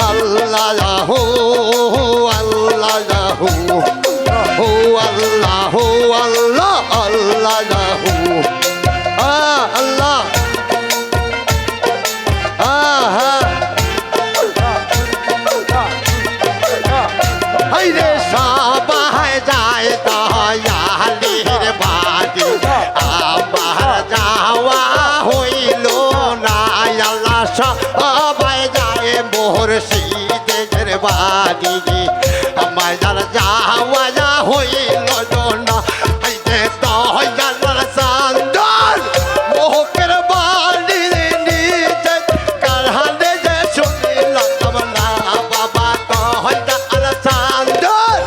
আল্লাহ আল্লাহ হো আল্লাহ হো আল্লাহ আল্লাহ। আল্লাহ রে সাবাহায় যায় তাহালের বাদি আবার যাওয়া হইল না, আল্লাহ সবাই মুর্শিদের বাড়ি আমার যারা যাওয়া যা হইল না, হাইতে দয়াল সান্দন মোহকের বাড়ি নিজে কারহানে যে শুনিলাম না বাবা দয়াল সান্দন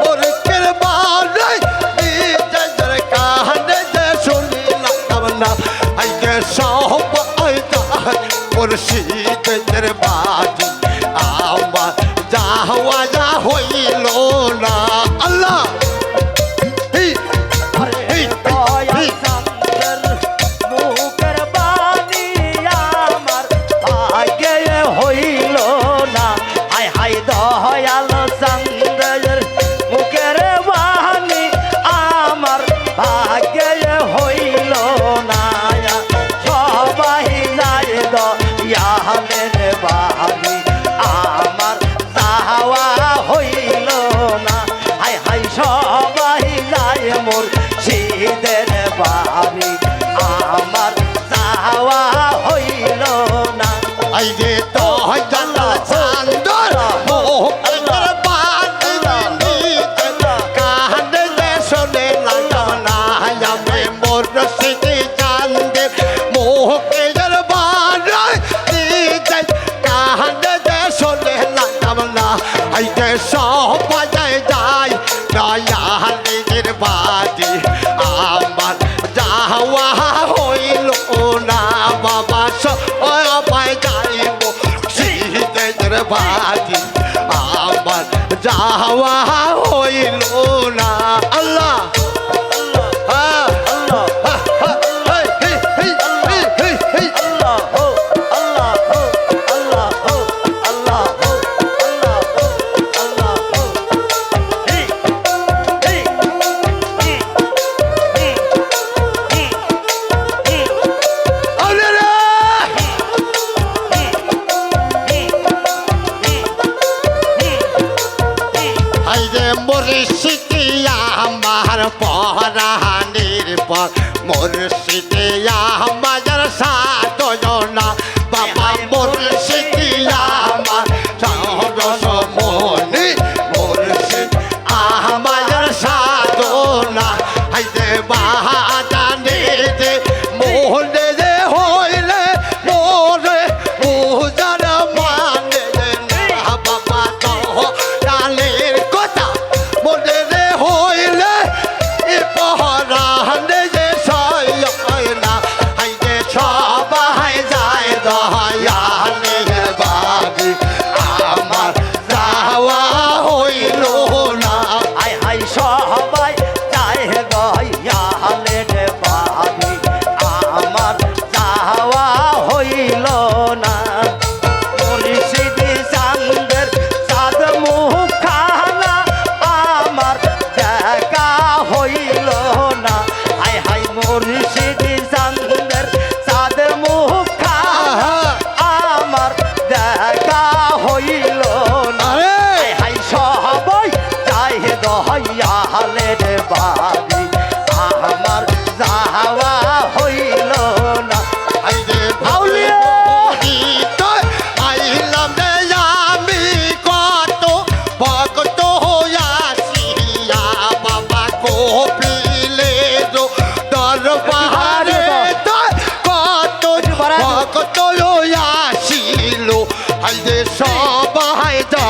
মোরকের বাড়ি নিজে কারহানে যে শুনিলাম না হাইতে সব মুর্শিদের বাড়ি হাওয়া হইল না বাবা সবাই যাইব শীতের বাজি আমার যাওয়া হইল না। পরানির পর মোর সিতে আমার সাতজনা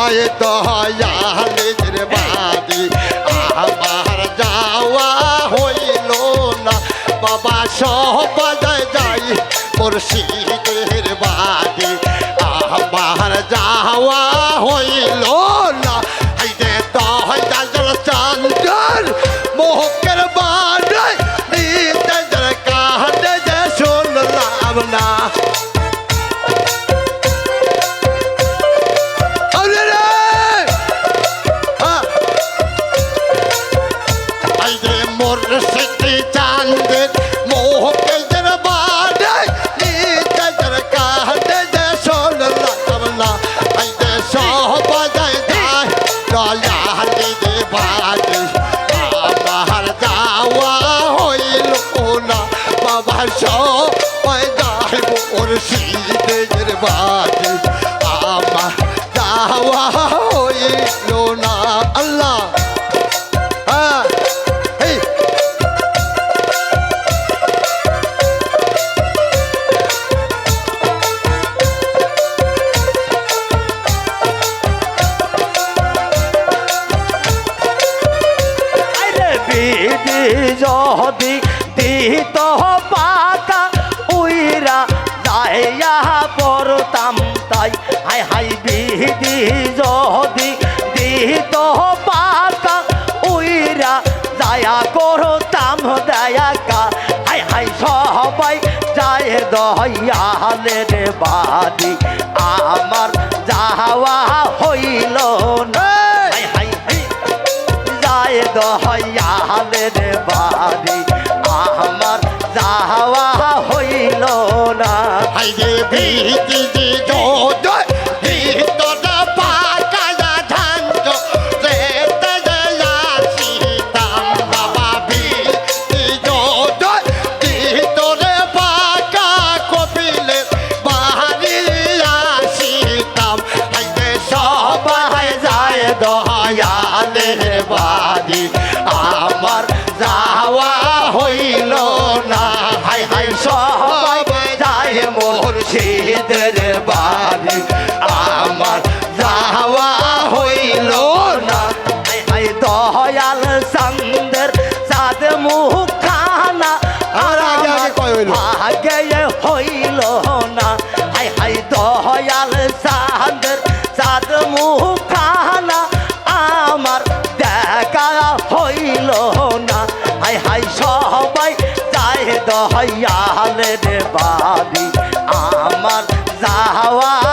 নয় দয়ালের বাদি আমার যাওয়া হইল না। বাবা সবাজায় যাই, মুর্শিদের বাদি, আমার যাওয়া হইল বাড়ে আমার যাওয়া হইল না আল্লাহ হ্যাঁ যদি দিত যাইয়া পড়তাম তাই। হাই হাই বিধি যদি দিত পাকা উইরা যায়া করতাম দয়াকা হাই হাই সবাই যায় দয়ালে রে বাদি। আমার যাওয়া হইল না। হাই হাই যায় দয়ালে রে বাড়ি না হাইরে ভীতি দি যোদ ভিতর পাকায়া তজলা সীতাম বাবা ভীতি যোদ ভিতরে পাকা কপিলে বাহারি আসিতাম হাইরে সবাই যায় দয়ালে বাড়ি, আমার যাওয়া হইল না। হাই হাই সবাই সবাই চায় দহাইয়ালে রে বাড়ি। আমার যাওয়া